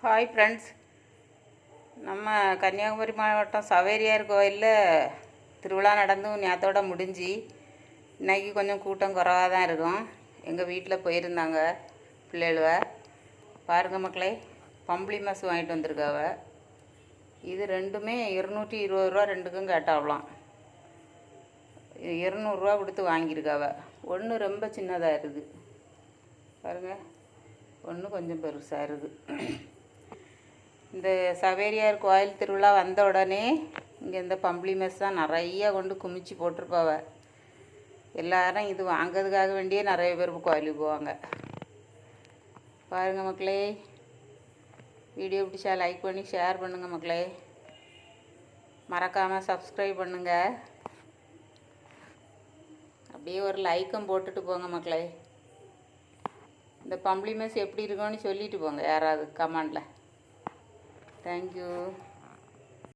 Hi friends நம்ம கன்னியாகுமரி மாவட்டம் சவேரியார் கோயிலில் திருவிழா நடந்தும் ஞாத்தோட முடிஞ்சு இன்னைக்கு கொஞ்சம் கூட்டம் குறவாக தான் இருக்கும். எங்கள் வீட்டில் போயிருந்தாங்க பிள்ளைகளுவ. பாருங்க மக்களே பம்பளி மாசு வாங்கிட்டு வந்திருக்காவ. இது ரெண்டுமே இருநூற்றி இருபது ரூபா ரெண்டுக்கும் கேட்டாவலாம். இரநூறுவா கொடுத்து வாங்கியிருக்காவ. ஒன்று ரொம்ப சின்னதாக இருக்குது. பாருங்கள் ஒன்று கொஞ்சம் பெருசாக இருக்குது. இந்த சவேரியார் கோயில் திருவிழா வந்த உடனே இங்கே இந்த பம்பளி மெஸ் தான் நிறையா கொண்டு குமிச்சு போட்டிருப்பாவ. எல்லாரும் இது வாங்கிறதுக்காக வேண்டியே நிறைய பேர் கோயிலுக்கு போவாங்க. பாருங்கள் மக்களே வீடியோ பிடிச்சா லைக் பண்ணி ஷேர் பண்ணுங்கள் மக்களே. மறக்காமல் சப்ஸ்கிரைப் பண்ணுங்கள் அப்படியே ஒரு லைக்கும் போட்டுட்டு போங்க மக்களே. இந்த பம்பளி மெஸ் எப்படி இருக்கும்னு சொல்லிட்டு போங்க யாராவது கமெண்டில் Thank you.